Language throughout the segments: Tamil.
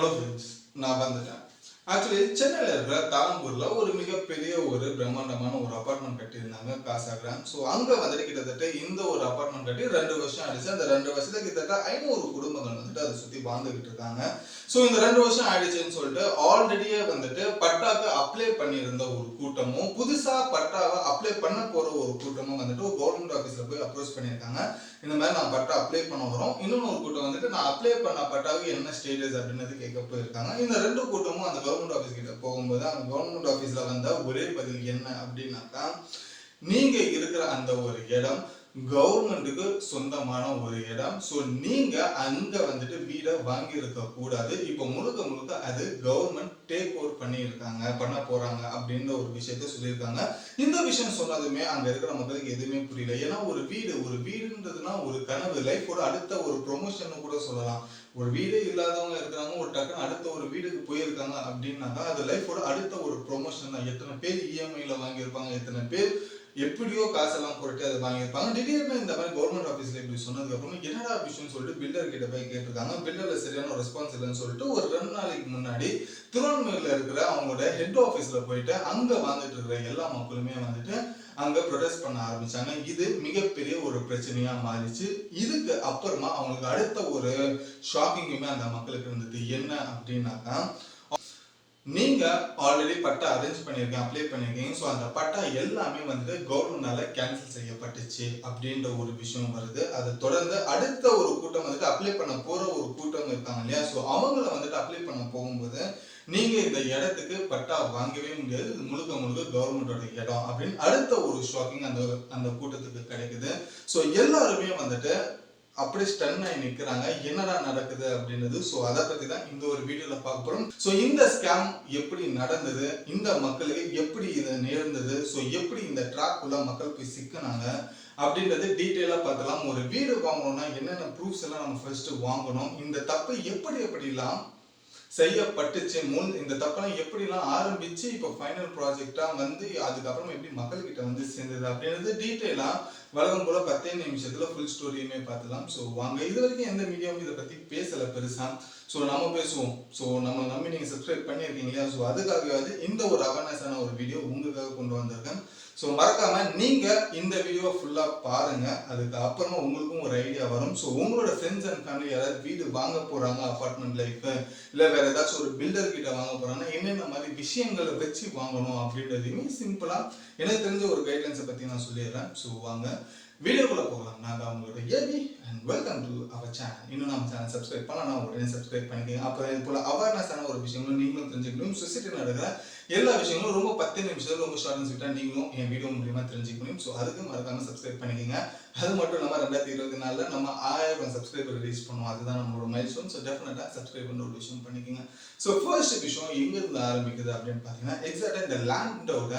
ஹலோ ஃப்ரெண்ட்ஸ் நான் வந்துட்டேன் ஆக்சுவலி சென்னையில் இருக்கிற தாளம்பூர்ல ஒரு மிகப்பெரிய ஒரு பிரம்மாண்டமான ஒரு அப்பார்ட்மெண்ட் கட்டியிருந்தாங்க காசாகிராம் ஸோ அங்கே வந்துட்டு கிட்டத்தட்ட இந்த ஒரு அப்பார்ட்மெண்ட் கட்டி ரெண்டு வருஷம் ஆயிடுச்சு. அந்த ரெண்டு வருஷத்துல கிட்டத்தட்ட ஐநூறு குடும்பங்கள் வந்துட்டு அதை சுற்றி வாழ்ந்துகிட்டு இருக்காங்க. ஸோ இந்த ரெண்டு வருஷம் ஆயிடுச்சுன்னு சொல்லிட்டு ஆல்ரெடியே வந்துட்டு பட்டாக்கு அப்ளை பண்ணியிருந்த ஒரு கூட்டமும் புதுசாக பட்டாவை அப்ளை பண்ண போகிற ஒரு கூட்டமும் வந்துட்டு கவர்மெண்ட் ஆஃபீஸில் போய் அப்ரோச் பண்ணியிருக்காங்க. இந்த மாதிரி நான் பட்டா அப்ளை பண்ண வரோம். இன்னொன்று ஒரு கூட்டம் வந்துட்டு நான் அப்ளை பண்ண பட்டாவுக்கு என்ன ஸ்டேட்டஸ் அப்படின்றது கேட்க போயிருக்காங்க. இந்த ரெண்டு கூட்டமும் அந்த கவர்மெண்ட் ஆஃபீஸ் கிட்ட போகும்போது அந்த கவர்மெண்ட் ஆஃபீஸில் வந்த ஒரே பதில் என்ன அப்படின்னாக்கா நீங்க இருக்கிற அந்த ஒரு இடம் கவர்மெண்ட்டுக்கு சொந்தமான ஒரு இடம். ஸோ நீங்க அங்க வந்துட்டு வீடை வாங்கி இருக்க கூடாது. இப்போ முழுக்க முழுக்க அது கவர்மெண்ட் டேக் ஓவர் பண்ணியிருக்காங்க பண்ண போறாங்க அப்படின்ற ஒரு விஷயத்த சொல்லியிருக்காங்க. இந்த விஷயம் சொன்னதுமே அங்க இருக்கிற மக்களுக்கு எதுவுமே புரியல. ஏன்னா ஒரு வீடு ஒரு வீடுன்றதுன்னா ஒரு கனவு. லைஃபோட அடுத்த ஒரு ப்ரொமோஷன் கூட சொல்லலாம். ஒரு வீடே இல்லாதவங்க இருக்கிறாங்க ஒரு டக்குன்னு அடுத்த ஒரு வீடுக்கு போயிருக்காங்க அப்படின்னாக்கா அது லைஃபோட அடுத்த ஒரு ப்ரொமோஷன் தான் எத்தனை பேர் இஎம்ஐல வாங்கியிருப்பாங்க எத்தனை பேர் எப்படியோ காசெல்லாம் போட்டு அதை வாங்கியிருப்பாங்க. திடீர்னு இந்த மாதிரி கவர்மெண்ட் ஆஃபீஸில் இப்படி சொன்னதுக்கப்புறம் என்னடா விஷயம்னு சொல்லிட்டு பில்டர் கிட்ட போய் கேட்டிருக்காங்க. பில்டர்ல சரியான ரெஸ்பான்ஸ் இல்லைன்னு சொல்லிட்டு ஒரு ரெண்டு நாளைக்கு முன்னாடி திருவண்ணாமலையில் இருக்கிற அவங்களோட ஹெட் ஆஃபீஸில் போயிட்டு அங்கே வந்துட்டு இருக்கிற எல்லா மக்களுமே வந்துட்டு அங்கே ப்ரொடெஸ்ட் பண்ண ஆரம்பிச்சாங்க. இது மிகப்பெரிய ஒரு பிரச்சனையாக மாறிச்சு. இதுக்கு அப்புறமா அவங்களுக்கு அடுத்த ஒரு ஷாக்கிங்குமே அந்த மக்களுக்கு இருந்தது. என்ன அப்படின்னாக்கா நீங்கள் ஆல்ரெடி பட்டா அரேஞ்ச் பண்ணியிருக்கீங்க அப்ளை பண்ணியிருக்கீங்க ஸோ அந்த பட்டா எல்லாமே வந்துட்டு கவர்மெண்டால கேன்சல் செய்யப்பட்டுச்சு அப்படின்ற ஒரு விஷயம் வருது. அதை தொடர்ந்து அடுத்த ஒரு கூட்டம் வந்துட்டு அப்ளை பண்ண போகிற ஒரு கூட்டம் இருக்காங்க இல்லையா? ஸோ அவங்கள வந்துட்டு அப்ளை பண்ண போகும்போது நீங்கள் இந்த இடத்துக்கு பட்டா வாங்கவே முடியாது. இது முழுக்க முழுக்க கவர்மெண்டோட இடம் அப்படின்னு அடுத்த ஒரு ஷாக்கிங் அந்த அந்த கூட்டத்துக்கு கிடைக்குது. ஸோ எல்லாருமே வந்துட்டு அப்படியே ஸ்டன் ஆகி நிற்கிறாங்க என்னடா நடக்குது அப்படின்றது ஸோ அதை பற்றி தான் இந்த ஒரு வீடியோவில் பார்க்க போகிறோம் ஸோ இந்த ஸ்கேம் எப்படி நடந்தது? இந்த மக்களுக்கு எப்படி இது நேர்ந்தது? ஸோ எப்படி இந்த ட்ராக்குள்ள மக்கள் போய் சிக்கினாங்க? அப்படின்றது டீட்டெயிலாக பார்த்தலாம் ஒரு வீடு வாங்கணும்னா என்னென்ன ப்ரூஃப்ஸ் எல்லாம் நம்ம ஃபர்ஸ்ட்டு வாங்கணும்? இந்த தப்பு எப்படி எப்படிலாம் செய்யப்பட்டுச்சு? முன் இந்த தப்பெல்லாம் எப்படிலாம் ஆரம்பிச்சு இப்போ ஃபைனல் ப்ராஜெக்டாக வந்து அதுக்கப்புறம் எப்படி மக்கள்கிட்ட வந்து சேர்ந்தது அப்படின்றது டீட்டெயிலாக வழக்கம் போல பத்தே நிமிஷத்துல ஃபுல் ஸ்டோரியுமே பார்த்துலாம். ஸோ வாங்க இது வரைக்கும் எந்த மீடியாவும் இதை பத்தி பேசல பெருசா. ஸோ நம்ம பேசுவோம். ஸோ நம்ம நம்பி நீங்க சப்ஸ்கிரைப் பண்ணியிருக்கீங்க இல்லையா ஸோ அதுக்காகவாது இந்த ஒரு அவேர்னஸான ஒரு வீடியோ உங்களுக்காக கொண்டு வந்திருக்கேன். ஸோ மறக்காம நீங்க இந்த வீடியோவை ஃபுல்லா பாருங்க. அதுக்கு அப்புறமா உங்களுக்கும் ஒரு ஐடியா வரும். ஸோ உங்களோட ஃப்ரெண்ட்ஸ் அண்ட் ஃபேமிலி யாராவது வீடு வாங்க போறாங்க அபார்ட்மெண்ட் லைஃப் இல்லை வேற ஏதாச்சும் ஒரு பில்டர் கிட்ட வாங்க போறாங்கன்னா என்னென்ன மாதிரி விஷயங்களை வச்சு வாங்கணும் அப்படின்றதையுமே சிம்பிளா எனக்கு தெரிஞ்ச ஒரு கைட்லைன்ஸை பத்தி நான் சொல்லிடுறேன். ஸோ வாங்க. வீடியோக்குள்ள போகலாம். நாங்கள் அவங்களோட AB and welcome to our channel இன்னும் நம்ம சேனல் சப்ஸ்கிரைப் பண்ணலாம் உடனே சப்ஸ்கிரைப் பண்ணிக்கோங்க. அப்புறம் இது போல அவேர்னஸான ஒரு விஷயங்களும் நீங்களும் தெரிஞ்சுக்கணும். சொசைட்டி நடக்கிற எல்லா விஷயங்களும் ரொம்ப பத்து நிமிஷம் ரொம்ப ஷார்ட் அண்ட் ஸ்வீட்டாக நீங்களும் என் வீடியோ மூலியமா தெரிஞ்சுக்கணும். ஸோ அதுக்கு மறக்காம சப்ஸ்கிரைப் பண்ணிக்கோங்க. அது மட்டும் இல்லாமல் ரெண்டாயிரத்தி இருபத்தி நாலுல நம்ம ஆயிரம் சப்ஸ்கிரைபர் ரீச் பண்ணுவோம். அதுதான் நம்மளோட மைல் ஸ்டோன் ஸோ டெஃபினட்டாக சப்ஸ்கிரைப் பண்ண ஒரு விஷயம் பண்ணிக்கோங்க. ஸோ ஃபர்ஸ்ட் விஷயம் எங்கிருந்து ஆரம்பிக்குது அப்படின்னு பார்த்தீங்கன்னா எக்ஸாக்டாக இந்த லேண்டோட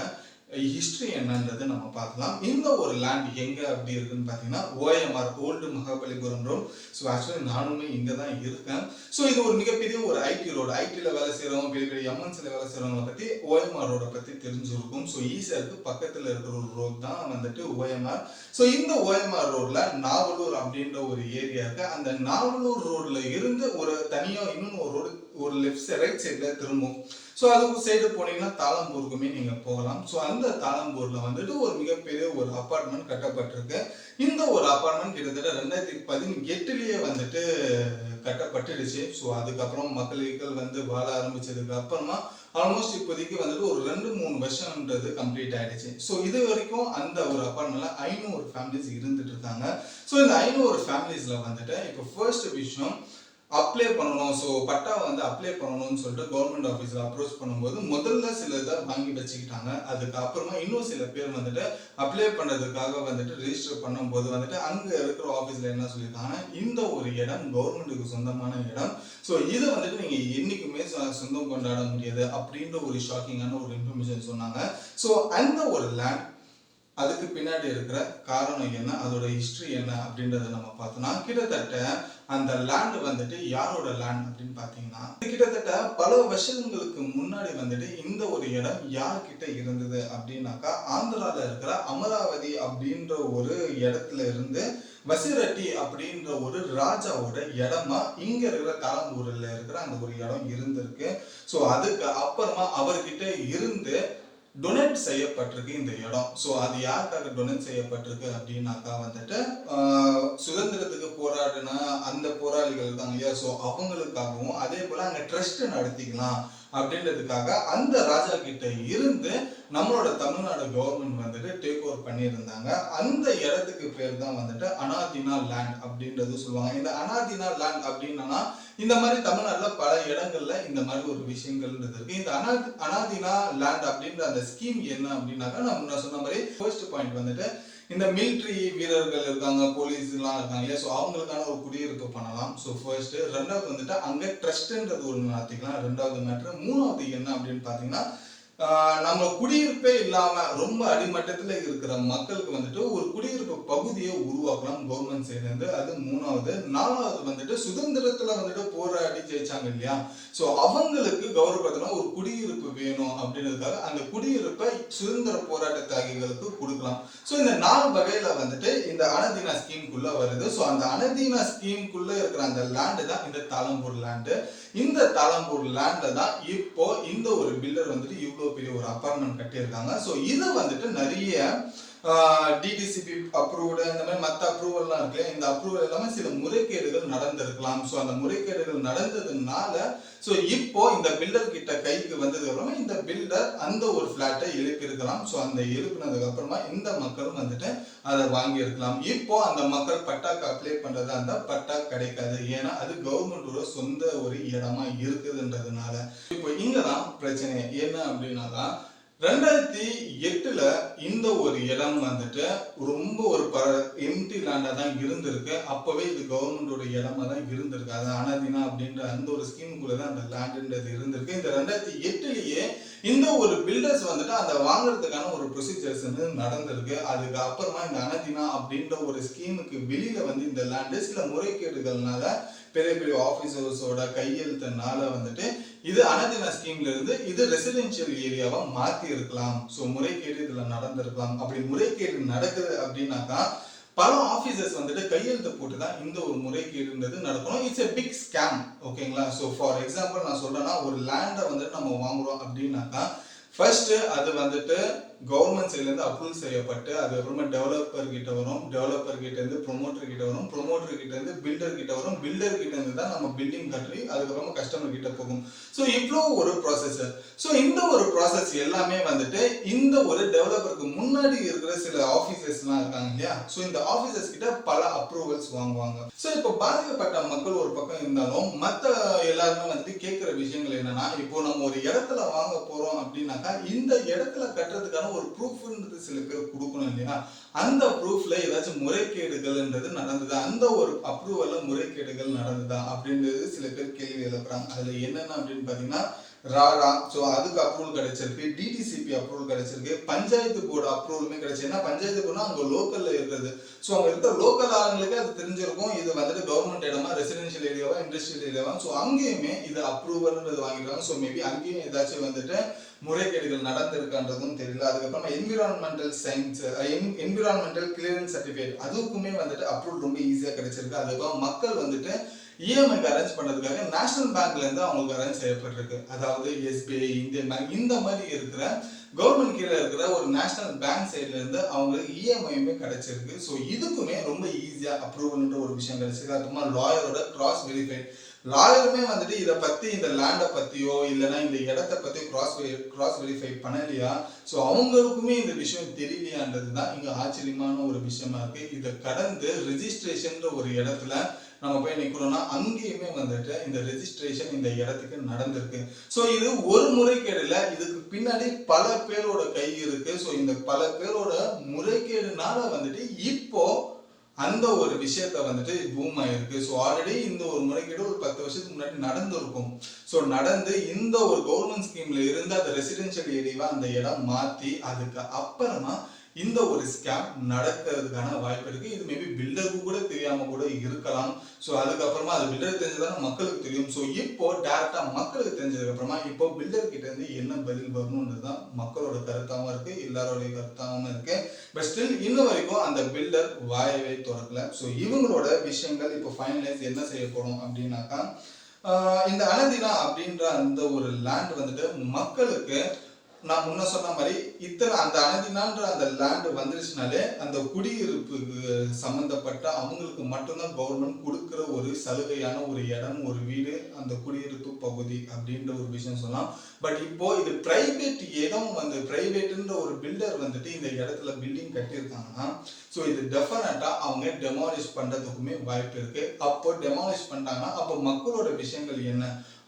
ஹிஸ்ட்ரி என்னன்றது நம்ம பார்க்கலாம். இந்த ஒரு லேண்ட் எங்கே அப்படி இருக்குன்னு பார்த்தீங்கன்னா OMR old Mahabalipuram road so actually நானுமே இங்கே தான் இருக்கேன். ஸோ இது ஒரு மிகப்பெரிய ஒரு ஐடி ரோடு ஐடியில் வேலை செய்கிறவங்க பெரிய பெரிய எம்என்சியில் வேலை செய்கிறவங்களை பற்றி ஓஎம்ஆர் ரோடை பற்றி தெரிஞ்சிருக்கும். ஸோ ஈஸியாக பக்கத்தில் இருக்கிற ஒரு ரோட் தான் வந்துட்டு ஓஎம்ஆர். ஸோ இந்த ஓஎம்ஆர் ரோடில் நாவலூர் அப்படின்ற ஒரு ஏரியா இருக்கு. அந்த நாவலூர் ரோடில் இருந்து ஒரு தனியாக இன்னொன்று ஒரு ரோடு ஒரு லெஃப்ட் சைட் ரைட் சைடில் திரும்பும். ஸோ அதுக்கு சைடு போனீங்கன்னா தாளம்பூருக்குமே நீங்கள் போகலாம். ஸோ அந்த தாளம்பூரில் வந்துட்டு ஒரு மிகப்பெரிய ஒரு அப்பார்ட்மெண்ட் கட்டப்பட்டிருக்கு. இந்த ஒரு அப்பார்ட்மெண்ட் கிட்டத்தட்ட ரெண்டாயிரத்தி பதினெட்டுலேயே வந்துட்டு கட்டப்பட்டுடுச்சு. ஸோ அதுக்கப்புறம் மக்கள் வந்து வாழ ஆரம்பிச்சதுக்கு அப்புறமா ஆல்மோஸ்ட் இப்போதைக்கு வந்துட்டு ஒரு ரெண்டு மூணு வருஷம்ன்றது கம்ப்ளீட் ஆயிடுச்சு. ஸோ இது வரைக்கும் அந்த ஒரு அப்பார்ட்மெண்ட்ல ஐநூறு ஃபேமிலிஸ் இருந்துட்டு இருக்காங்க. ஸோ இந்த ஐநூறு ஃபேமிலிஸ்ல வந்துட்டு இப்போ ஃபர்ஸ்ட் விஷயம் அப்ளை பண்ணணும். ஸோ பட்டா வந்து அப்ளை பண்ணணும்னு சொல்லிட்டு கவர்மெண்ட் ஆஃபீஸில் அப்ரோச் பண்ணும்போது முதல்ல சில இதை வாங்கி வச்சுக்கிட்டாங்க. அதுக்கப்புறமா இன்னும் சில பேர் வந்துட்டு அப்ளை பண்ணுறதுக்காக வந்துட்டு ரிஜிஸ்டர் பண்ணும்போது வந்துட்டு அங்கே இருக்கிற ஆஃபீஸில் என்ன சொல்லியிருக்காங்க இந்த ஒரு இடம் கவர்மெண்ட்டுக்கு சொந்தமான இடம். ஸோ இதை வந்துட்டு நீங்கள் என்றைக்குமே சொந்தம் கொண்டாட முடியாது அப்படின்ற ஒரு ஷாக்கிங்கான ஒரு இன்ஃபர்மேஷன் சொன்னாங்க. ஸோ அந்த ஒரு லேண்ட் அதுக்கு பின்னாடி இருக்கிற காரணம் என்ன? அதோட ஹிஸ்ட்ரி என்ன? அப்படின்றத நம்ம பார்த்தோம்னா கிட்டத்தட்ட அந்த லேண்ட் வந்துட்டு யாரோட லேண்ட் அப்படின்னு பார்த்தீங்கன்னா கிட்டத்தட்ட பல வருஷங்களுக்கு முன்னாடி வந்துட்டு இந்த ஒரு இடம் யார்கிட்ட இருந்தது அப்படின்னாக்கா ஆந்திரால இருக்கிற அமராவதி அப்படின்ற ஒரு இடத்துல இருந்து வசிரட்டி அப்படின்ற ஒரு ராஜாவோட இடமா இங்க இருக்கிற தாளம்பூர்ல இருக்கிற அந்த ஒரு இடம் இருந்திருக்கு. ஸோ அதுக்கு அப்புறமா அவர்கிட்ட இருந்து டொனேட் செய்யப்பட்டிருக்கு இந்த இடம். ஸோ அது யாருக்காக டொனேட் செய்யப்பட்டிருக்கு அப்படின்னாக்கா வந்துட்டு ஆஹ், சுதந்திரத்துக்கு போராடின அந்த போராளிகள் இருக்காங்க இல்லையா? ஸோ அவங்களுக்காகவும் அதே போல அங்க ட்ரஸ்ட் நடத்திக்கலாம். அப்படின்றதுக்காக அந்த ராஜா கிட்ட இருந்து நம்மளோட தமிழ்நாடு கவர்மெண்ட் வந்துட்டு டேக் ஓவர் பண்ணியிருந்தாங்க. அந்த இடத்துக்கு பேர் தான் வந்துட்டு அனாதினா லேண்ட் அப்படின்றது சொல்லுவாங்க. இந்த அனாதினா லேண்ட் அப்படின்னா இந்த மாதிரி தமிழ்நாட்டில் பல இடங்கள்ல இந்த மாதிரி ஒரு விஷயங்கள் இருக்கு. இந்த அனா அனாதினா லேண்ட் அப்படின்ற அந்த ஸ்கீம் என்ன அப்படின்னாக்கா நம்ம முன்ன சொன்ன மாதிரி ஃபர்ஸ்ட் பாயிண்ட் வந்துட்டு இந்த மிலிட்ரி வீரர்கள் இருக்காங்க போலீஸ் எல்லாம் இருக்காங்க இல்லையா? ஸோ அவங்களுக்கான ஒரு குடியிருப்பு பண்ணலாம். ஸோ ஃபர்ஸ்ட் ரெண்டாவது வந்துட்டு அங்க ட்ரஸ்ட்ன்றது ஒன்று நடத்திக்கலாம். ரெண்டாவது மேட்ரு மூணாவது என்ன அப்படின்னு பார்த்தீங்கன்னா நம்ம குடியிருப்பே இல்லாம ரொம்ப அடிமட்டத்துல இருக்கிற மக்களுக்கு வந்துட்டு ஒரு குடியிருப்பு பகுதியை உருவாக்கலாம் கவர்மெண்ட் சைட்லேருந்து அது மூணாவது. நாலாவது வந்துட்டு சுதந்திரத்துல வந்துட்டு போராடி ஜெயிச்சாங்க இல்லையா? ஸோ அவங்களுக்கு கௌரவத்துல ஒரு குடியிருப்பு வேணும் அப்படின்றதுக்காக அந்த குடியிருப்பை சுதந்திர போராட்ட தியாகிகளுக்கு கொடுக்கலாம். ஸோ இந்த நாலு வகையில வந்துட்டு இந்த அனதீனா ஸ்கீம்குள்ள வருது. ஸோ அந்த அனதீனா ஸ்கீம்குள்ள இருக்கிற அந்த லேண்டு தான் இந்த தாளம்பூர் லேண்டு இந்த தாளம்பூர் லேண்ட்ல தான் இப்போ இந்த ஒரு பில்டர் வந்துட்டு இவ்வளோ பெரிய ஒரு அப்பார்ட்மெண்ட் கட்டியிருக்காங்க. ஸோ இது வந்துட்டு நிறைய டிடிசிபி அப்ரூவ்டு இந்த மாதிரி மற்ற அப்ரூவல்லாம் இருக்கு இந்த அப்ரூவல் எல்லாமே சில முறைகேடுகள் நடந்திருக்கலாம். ஸோ அந்த முறைகேடுகள் நடந்ததுனால ஸோ இப்போ இந்த பில்டர் கிட்ட கைக்கு வந்ததுக்கு அப்புறமா இந்த பில்டர் அந்த ஒரு ஃப்ளாட்டை எழுப்பியிருக்கலாம் ஸோ அந்த எழுப்பினதுக்கு அப்புறமா இந்த மக்களும் வந்துட்டு அதை வாங்கியிருக்கலாம். இப்போ அந்த மக்கள் பட்டாக்கு அப்ளை பண்றதா இருந்தால் பட்டா கிடைக்காது. ஏன்னா அது கவர்மெண்டோட சொந்த ஒரு இடமா இருக்குதுன்றதுனால. இப்போ இங்கதான் பிரச்சனை. என்ன தான் ரெண்டாயிரத்தி எட்டுல இந்த ஒரு இடம் வந்துட்டு ரொம்ப ஒரு ப எம்டி லேண்டா தான் இருந்திருக்கு. அப்பவே இது கவர்மெண்டோட இடமா தான் இருந்திருக்கு. அது அனதினா அப்படின்ற அந்த ஒரு ஸ்கீமுக்குள்ள தான் அந்த லேண்டுன்றது இருந்திருக்கு. இந்த ரெண்டாயிரத்தி எட்டுலயே இந்த ஒரு பில்டர்ஸ் வந்துட்டு அந்த வாங்குறதுக்கான ஒரு ப்ரொசீஜர்ஸ் வந்து நடந்திருக்கு. அதுக்கு அப்புறமா இந்த அனதினா அப்படின்ற ஒரு ஸ்கீமுக்கு வெளியில வந்து இந்த லேண்டு சில முறைகேடுகள்னால பெரிய பெரிய ஆபீசர்ஸோட கையெழுத்தனால வந்துட்டு இது அனதின ஸ்கீம்ல இருந்து இது ரெசிடென்ஷியல் ஏரியாவா மாத்தி இருக்கலாம் ஸோ முறைகேடு இதுல நடந்திருக்கலாம். அப்படி முறைகேடு நடக்குது அப்படின்னாக்கா பல ஆபீசர்ஸ் வந்துட்டு கையெழுத்து போட்டு தான் இந்த ஒரு முறைகேடுன்றது நடக்கணும். இட்ஸ் எ பிக் ஸ்கேம் ஓகேங்களா ஸோ ஃபார் எக்ஸாம்பிள் நான் சொல்றேன்னா ஒரு லேண்டை வந்துட்டு நம்ம வாங்குறோம் அப்படின்னாக்கா ஃபர்ஸ்ட் அது வந்துட்டு கவர்மெண்ட் சைட்லேருந்து அப்ரூவல் செய்யப்பட்டு அதுக்கப்புறமா டெவலப்பர் கிட்ட வரும் டெவலப்பர் கிட்ட இருந்து ப்ரொமோட்டர் கிட்ட வரும் ப்ரொமோட்டர் கிட்ட இருந்து பில்டர் கிட்ட வரும் பில்டர் கிட்ட இருந்து தான் நம்ம பில்டிங் கட்டி அதுக்கப்புறமா கஸ்டமர் கிட்ட போகும். ஸோ இவ்வளோ ஒரு ப்ராசஸ் ஸோ இந்த ஒரு ப்ராசஸ் எல்லாமே வந்துட்டு இந்த ஒரு டெவலப்பருக்கு முன்னாடி இருக்கிற சில ஆஃபீஸர்ஸ்லாம் இருக்காங்க இல்லையா? ஸோ இந்த ஆஃபீஸர்ஸ் கிட்ட பல அப்ரூவல்ஸ் வாங்குவாங்க. ஸோ இப்போ பாதிக்கப்பட்ட மக்கள் ஒரு பக்கம் இருந்தாலும் மற்ற எல்லாருமே வந்து கேட்குற விஷயங்கள் என்னன்னா இப்போ நம்ம ஒரு இடத்துல வாங்க போறோம் அப்படின்னாக்கா இந்த இடத்துல கட்டுறதுக்கான ஒரு ப்ரூஃப்ன்றது சில பேர் கொடுக்கணும் இல்லையா? அந்த ப்ரூஃப்ல ஏதாச்சும் முறைகேடுகள்ன்றது நடந்தது? அந்த ஒரு அப்ரூவல்ல முறைகேடுகள் நடந்ததா? அப்படின்றது சில பேர் கேள்வி எழுப்புறாங்க. அதுல என்னென்ன அப்படின்னு பாத்தீங்கன்னா ராரா. ஸோ அதுக்கு அப்ரூவல் கிடைச்சிருக்கு. டிடிசிபி அப்ரூவல் கிடைச்சிருக்கு. பஞ்சாயத்து போர்டு அப்ரூவலுமே கிடைச்சிருக்கு ஏன்னா பஞ்சாயத்து போர்டுனா அங்கே லோக்கலில் இருக்கிறது. ஸோ அங்கே இருக்கிற லோக்கல் ஆளுங்களுக்கு அது தெரிஞ்சிருக்கும். இது வந்துட்டு கவர்மெண்ட் இடமா ரெசிடென்ஷியல் ஏரியாவா இண்டஸ்ட்ரியல் ஏரியாவா ஸோ அங்கேயுமே இது அப்ரூவல்ன்றது வாங்கிடுவாங்க ஸோ மேபி அங்கேயும் ஏதாச்சும் வந்துட்டு முறைகேடுகள் நடந்திருக்கான்றதும் தெரியல. அதுக்கப்புறமா environmental science environmental clearance certificate அதுக்குமே வந்துட்டு அப்ரூவல் ரொம்ப ஈஸியாக கிடைச்சிருக்கு. அதுக்கப்புறம் மக்கள் வந்துட்டு இஎம்ஐக்கு அரேஞ்ச் பண்ணதுக்காக நேஷனல் பேங்க்லேருந்து அவங்களுக்கு அரேஞ்ச் செய்யப்பட்டிருக்கு. அதாவது எஸ்பிஐ இந்தியன் பேங்க் இந்த மாதிரி இருக்கிற கவர்மெண்ட் கீழே இருக்கிற ஒரு நேஷனல் பேங்க் சைட்லேருந்து அவங்களுக்கு இஎம்ஐயுமே கிடைச்சிருக்கு. ஸோ இதுக்குமே ரொம்ப ஈஸியாக அப்ரூவல்ன்ற ஒரு விஷயம் கிடைச்சிருக்கு. அப்புறமா லாயரோட கிராஸ் வெரிஃபைட் லாயருமே வந்துட்டு இதை பற்றி இந்த லேண்டை பற்றியோ இல்லைன்னா இந்த இடத்த பற்றியோ கிராஸ் கிராஸ் வெரிஃபை பண்ணலையா? ஸோ அவங்களுக்குமே இந்த விஷயம் தெரியலையான்றது தான் இங்கே ஆச்சரியமான ஒரு விஷயமா இருக்குது இதை கடந்து ரிஜிஸ்ட்ரேஷன்ற ஒரு இடத்துல நம்ம போய் நிற்கிறோம்னா அங்கேயுமே வந்துட்டு இந்த ரெஜிஸ்ட்ரேஷன் இந்த இடத்துக்கு நடந்திருக்கு. ஸோ இது ஒரு முறைகேடுல இதுக்கு பின்னாடி பல பேரோட கை இருக்கு. ஸோ இந்த பல பேரோட முறைகேடுனால வந்துட்டு இப்போ அந்த ஒரு விஷயத்த வந்துட்டு பூம் ஆயிருக்கு. ஸோ ஆல்ரெடி இந்த ஒரு முறைகேடு ஒரு பத்து வருஷத்துக்கு முன்னாடி நடந்திருக்கும். ஸோ நடந்து இந்த ஒரு கவர்மெண்ட் ஸ்கீம்ல இருந்து அந்த ரெசிடென்ஷியல் ஏரியாவை அந்த இடம் மாத்தி அதுக்கு அப்புறமா இந்த ஒரு ஸ்கேம் நடக்கிறதுக்கான வாய்ப்பு இருக்கு. இது மேபி பில்டருக்கு கூட தெரியாம கூட இருக்கலாம். ஸோ அதுக்கப்புறமா அது பில்டர் தெரிஞ்சதான மக்களுக்கு தெரியும். ஸோ இப்போ டேரக்டா மக்களுக்கு தெரிஞ்சதுக்கு அப்புறமா இப்போ பில்டர் கிட்ட இருந்து என்ன பதில் வரணுன்றது தான் மக்களோட கருத்தாகவும் இருக்கு எல்லாரோடைய கருத்தாகவும் இருக்கு. பட் ஸ்டில் இன்ன வரைக்கும் அந்த பில்டர் வாயவே திறக்கல. ஸோ இவங்களோட விஷயங்கள் இப்போ ஃபைனலைஸ் என்ன செய்ய போறோம் அப்படின்னாக்கா இந்த அனதினா அப்படின்ற அந்த ஒரு லேண்ட் வந்துட்டு மக்களுக்கு நான் முன்ன சொன்ன மாதிரி இத்தனை அந்த அனதினான்ற அந்த லேண்ட் வந்துருச்சுனாலே அந்த குடியிருப்புக்கு சம்மந்தப்பட்ட அவங்களுக்கு மட்டும்தான் கவர்மெண்ட் கொடுக்குற ஒரு சலுகையான ஒரு இடம் ஒரு வீடு அந்த குடியிருப்பு பகுதி அப்படின்ற ஒரு விஷயம் சொல்லலாம். பட் இப்போ இது பிரைவேட் இடம் வந்து பிரைவேட்ன்ற ஒரு பில்டர் வந்துட்டு இந்த இடத்துல பில்டிங் கட்டியிருக்காங்கன்னா ஸோ இது டெஃபினட்டா அவங்க டெமாலிஷ் பண்றதுக்குமே வாய்ப்பு இருக்கு. அப்போ டெமாலிஷ் பண்ணிட்டாங்கன்னா அப்போ மக்களோட விஷயங்கள் என்ன?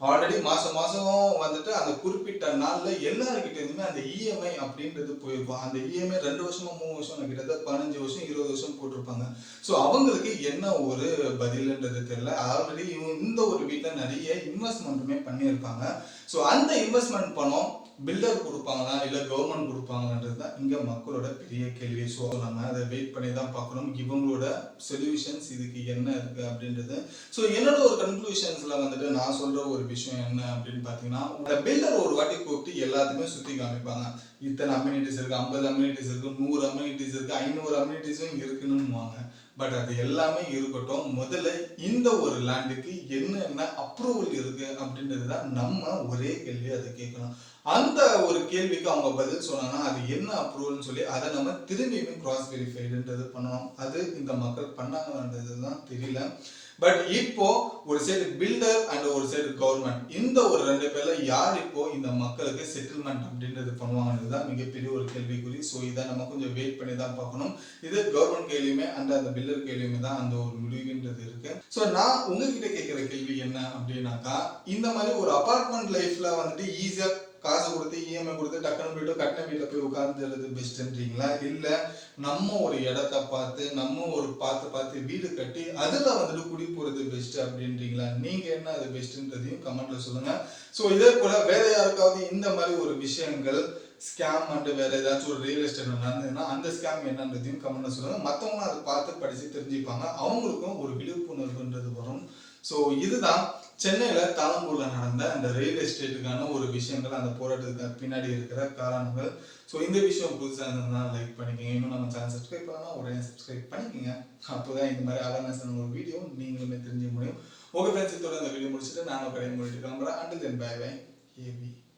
ஆல்ரெடி மாசம் மாசம் வந்துட்டு அந்த குறிப்பிட்ட நாள்ல எல்லாருக்கிட்டேருந்துமே அந்த இஎம்ஐ அப்படின்றது போயிருக்கும். அந்த இஎம்ஐ ரெண்டு வருஷமா மூணு வருஷம் கிட்டத்தட்ட பதினஞ்சு வருஷம் இருபது வருஷம் போட்டிருப்பாங்க. ஸோ அவங்களுக்கு என்ன ஒரு பதில்ன்றது தெரியல. ஆல்ரெடி இந்த ஒரு வீட்டில் நிறைய இன்வெஸ்ட்மெண்ட்டுமே பண்ணியிருப்பாங்க. ஸோ அந்த இன்வெஸ்ட்மெண்ட் பணம் பில்டர் கொடுப்பாங்களா? இல்லை கவர்மெண்ட் கொடுப்பாங்கன்றது தான் இங்கே மக்களோட பெரிய கேள்வி. ஸோ நம்ம அதை வெயிட் பண்ணி தான் பார்க்கணும். இவங்களோட சொல்யூஷன்ஸ் இதுக்கு என்ன இருக்குது அப்படின்றது. ஸோ என்னோட ஒரு கன்க்ளூஷன்ஸில் வந்துட்டு நான் சொல்கிற ஒரு விஷயம் என்ன அப்படின்னு பார்த்தீங்கன்னா அந்த பில்டர் ஒரு வாட்டி கூப்பிட்டு எல்லாத்தையுமே சுற்றி காமிப்பாங்க. இத்தனை அம்யூனிட்டிஸ் இருக்குது ஐம்பது அம்யூனிட்டிஸ் இருக்குது நூறு அம்யூனிட்டிஸ் இருக்குது ஐநூறு அம்யூனிட்டிஸும் இருக்குன்னுவாங்க பட் அது எல்லாமே இருக்கட்டும். முதல்ல இந்த ஒரு லேண்டுக்கு என்னென்ன அப்ரூவல் இருக்கு அப்படின்றது தான் நம்ம ஒரே கேள்வி அதை கேட்கணும். அந்த ஒரு கேள்விக்கு அவங்க பதில் சொன்னாங்கன்னா அது என்ன அப்ரூவல்னு சொல்லி அதை நம்ம திரும்பியுமே கிராஸ் வெரிஃபைடுன்றது பண்ணணும். அது இந்த மக்கள் பண்ணாங்கன்றது தான் தெரியல. பட் இப்போ ஒரு சைடு பில்டர் அண்ட் ஒரு சைடு கவர்மெண்ட் இந்த ஒரு ரெண்டு பேர்ல யார் இப்போ இந்த மக்களுக்கு செட்டில்மெண்ட் அப்படின்றது பண்ணுவாங்கன்றது தான் மிகப்பெரிய ஒரு கேள்விக்குறி. ஸோ இதை நம்ம கொஞ்சம் வெயிட் பண்ணி தான் பார்க்கணும். இது கவர்மெண்ட் கேள்வியுமே அண்ட் அந்த பில்லர் கேள்வியுமே தான் அந்த ஒரு முடிவுன்றது இருக்கு. ஸோ நான் உங்ககிட்ட கேட்குற கேள்வி என்ன அப்படின்னாக்கா இந்த மாதிரி ஒரு அபார்ட்மெண்ட் லைஃப்ல வந்துட்டு ஈஸியாக காசு கொடுத்து இஎம்ஐ கொடுத்து டக்குனு போயிட்டு கட்டின வீட்டில் போய் உட்கார்ந்துறது பெஸ்ட்ன்றீங்களா இல்லை நம்ம ஒரு இடத்த பார்த்து நம்ம ஒரு பார்த்து பார்த்து வீடு கட்டி அதில் வந்துட்டு குடி போகிறது பெஸ்ட் அப்படின்றீங்களா? நீங்கள் என்ன அது பெஸ்ட்டுன்றதையும் கமெண்ட்ல சொல்லுங்கள் ஸோ இதே போல் வேற யாருக்காவது இந்த மாதிரி ஒரு விஷயங்கள் ஸ்கேம் அண்டு வேற ஏதாச்சும் ஒரு ரியல் எஸ்டேட் நடந்ததுன்னா அந்த ஸ்கேம் என்னன்றதையும் கமெண்ட்ல சொல்லுங்க. மற்றவங்களும் அதை பார்த்து படிச்சு தெரிஞ்சுப்பாங்க. அவங்களுக்கும் ஒரு விழிப்புணர்வுன்றது வரும். ஸோ இதுதான் சென்னையில் தாளம்பூரில் நடந்த அந்த ரியல் எஸ்டேட்டுக்கான ஒரு விஷயங்கள் அந்த போராட்டத்துக்கு பின்னாடி இருக்கிற காரணங்கள். ஸோ இந்த விஷயம் புதுசாக இருந்ததுன்னா லைக் பண்ணிக்கங்க. இன்னும் நம்ம சேனல் சப்ஸ்கிரைப் பண்ணலாம் உடனே சப்ஸ்கிரைப் பண்ணிக்கங்க. அப்போதான் இந்த மாதிரி அவேர்னஸ் ஒரு வீடியோ நீங்களுமே தெரிஞ்சுக்க முடியும். உங்கள் ஃப்ரெண்ட்ஸ் இதோட வீடியோ முடிச்சுட்டு நானும் கடையை முடிச்சுட்டு கிளம்புறேன் and then bye bye AV